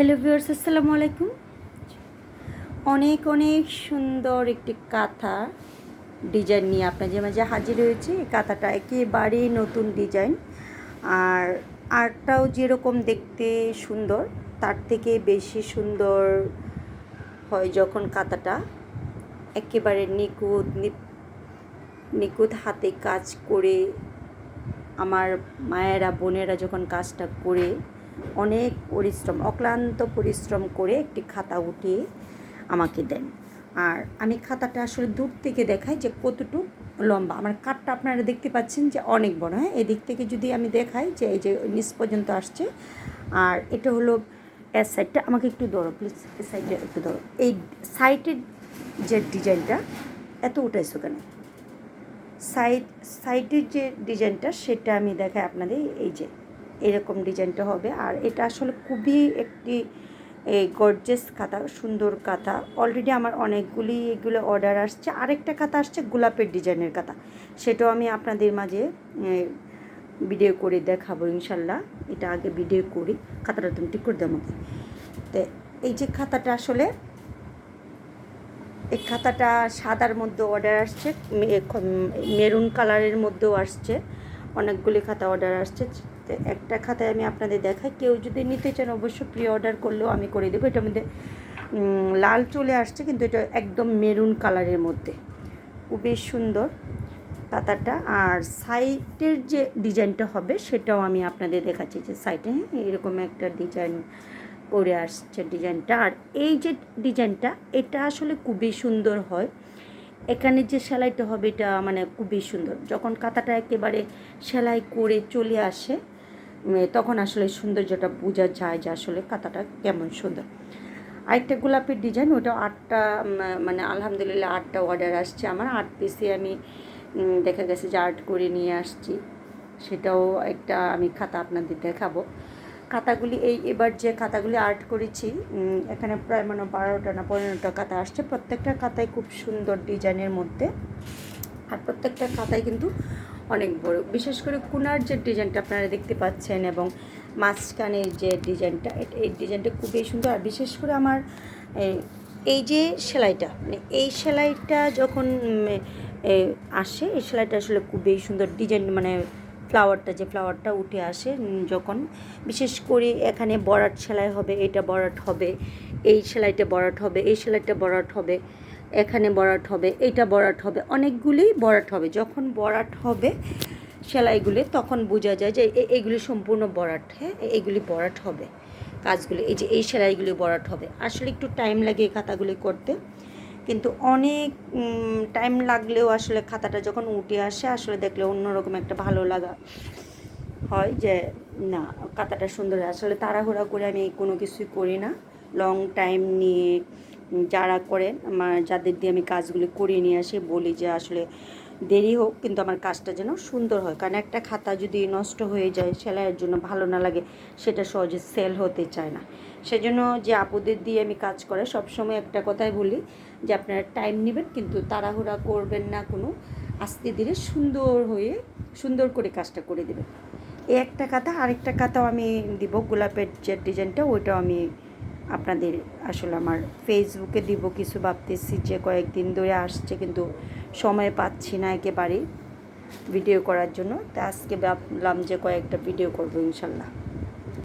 Hello viewers আসসালামু আলাইকুম। অনেক অনেক সুন্দর একটি কাঁথা ডিজাইন নিয়ে আপনাদের মাঝে হাজির হয়েছে। এই কাঁথাটা একেবারেই নতুন ডিজাইন আর আর্টটাও যেরকম দেখতে সুন্দর, তার থেকে বেশি সুন্দর হয় যখন কাঁথাটা একেবারে নিখুঁত নিখুঁত হাতে কাজ করে, আমার মায়েরা, বোনেরা যখন কাজটা করে অনেক পরিশ্রম, অক্লান্ত পরিশ্রম করে একটি খাতা উঠিয়ে আমাকে দেন। আর আমি খাতাটা আসলে দূর থেকে দেখাই যে কতটুকু লম্বা। আমার কাঠটা আপনারা দেখতে পাচ্ছেন যে অনেক বড় হ্যাঁ? এদিক থেকে যদি আমি দেখাই যে এই যে নিচ পর্যন্ত আসছে, আর এটা হলো এর সাইডটা। আমাকে একটু ধরো প্লিজ এই সাইডে একটু ধরো। এই সাইডের যে ডিজাইনটা, এত উঠাইছো কেন? সাইড, সাইডের যে ডিজাইনটা, সেটা আমি দেখাই আপনাদের। এই যে এরকম ডিজাইনটা হবে। আর এটা আসলে খুবই একটি এই গর্জেস কাঁথা সুন্দর কাঁথা অলরেডি আমার অনেকগুলি এগুলো অর্ডার আসছে। আরেকটা কাঁথা আসছে গোলাপের ডিজাইনের কাঁথা সেটাও আমি আপনাদের মাঝে ভিডিও করে দেখাবো ইনশাল্লাহ। এটা আগে ভিডিও করি, খাতাটা তুমি ঠিক করে দেবো তো, এই যে খাতাটা আসলে, এই খাতাটা সাদার মধ্যে অর্ডার আসছে মেরুন কালারের মধ্যেও আসছে। অনেকগুলি খাতা অর্ডার আসছে। একটা খাতায় আমি আপনাদের দেখাই। কেউ যদি নিতে চান, অবশ্য প্রি অর্ডার করলেও আমি করে দেবো। এটার মধ্যে লাল চলে আসছে, কিন্তু এটা একদম মেরুন কালারের মধ্যে। খুবই সুন্দর কাতারটা আর সাইটের যে ডিজাইনটা হবে, সেটাও আমি আপনাদের দেখাচ্ছি যে সাইটে। হ্যাঁ এরকম একটা ডিজাইন করে আসছে ডিজাইনটা। আর এই যে ডিজাইনটা, এটা আসলে খুবই সুন্দর হয়। এখানে যে সেলাইটা হবে, এটা মানে খুবই সুন্দর। যখন কাঁথাটা একেবারে সেলাই করে চলে আসে তখন আসলে সৌন্দর্যটা বোঝা যায় যে আসলে কাঁথাটা কেমন সুন্দর। আরেকটা গোলাপের ডিজাইন ওটা আটটা মানে আলহামদুলিল্লাহ আটটা অর্ডার আসছে আমার। আট পিসে আমি দেখা গেছে যে আর্ট করে নিয়ে আসছি। সেটাও একটা আমি খাতা আপনাদের দেখাবো। খাতাগুলি, এই এবার যে খাতাগুলি আর্ট করেছি এখানে প্রায় মানে বারোটা না পনেরোটা খাতা আসছে। প্রত্যেকটা খাতায় খুব সুন্দর ডিজাইনের মধ্যে। আর প্রত্যেকটা খাতায় কিন্তু অনেক বড়। বিশেষ করে কুনার যে ডিজাইনটা আপনারা দেখতে পাচ্ছেন এবং মাঝখানের যে ডিজাইনটা এই ডিজাইনটা খুবই সুন্দর। আর বিশেষ করে আমার এই- যে সেলাইটা মানে এই সেলাইটা যখন আসে, এই সেলাইটা আসলে খুবই সুন্দর ডিজাইন মানে ফ্লাওয়ারটা, যে ফ্লাওয়ারটা উঠে আসে যখন। বিশেষ করে এখানে বরাট সেলাই হবে, এটা বরাট হবে, এই সেলাইটা বরাট হবে, এই সেলাইটা বরাট হবে। এখানে বরাট হবে এটা বরাট হবে অনেকগুলি বরাট হবে। যখন বরাট হবে সেলাইগুলি, তখন বোঝা যায় যে এ- এগুলি সম্পূর্ণ বরাট হ্যাঁ? এ- এগুলি বরাট হবে। কাজগুলি, এই যে এই সেলাইগুলি বরাট হবে। আসলে একটু টাইম লাগে এই খাতাগুলি করতে। কিন্তু অনেক টাইম লাগলেও আসলে খাতাটা যখন উঠে আসে, আসলে দেখলে অন্যরকম একটা ভালো লাগা হয় যে, না কাতাটা সুন্দর। আসলে তাড়াহুড়া করে আমি কোনো কিছুই করি না। লং টাইম নিয়ে যারা করেন আমার যাদের দিয়ে আমি কাজগুলি করিয়ে নিয়ে আসি, বলি যে আসলে দেরি হোক, কিন্তু আমার কাজটা যেন সুন্দর হয়। কারণ একটা খাতা যদি নষ্ট হয়ে যায়, সেলাইয়ের জন্য ভালো না লাগে, সেটা সহজে সেল হতে চায় না। সেজন্য যে আপুদের দিয়ে আমি কাজ করে সবসময় একটা কথাই বলি যে আপনারা টাইম নেবেন, কিন্তু তাড়াহুড়া করবেন না, কোনো আস্তে ধীরে সুন্দর হয়ে, সুন্দর করে কাজটা করে দেবেন। এই একটা কাঁথা আরেকটা কাঁথাও আমি দিব, গোলাপের যে ডিজাইনটা ওইটাও আমি আপনাদের আসলে আমার ফেসবুকে দিব কিছু ভাবতেছি যে কয়েকদিন ধরে আসছে কিন্তু সময় পাচ্ছি না একেবারেই ভিডিও করার জন্য। তা আজকে ভাবলাম যে কয়েকটা ভিডিও করব ইনশাল্লাহ।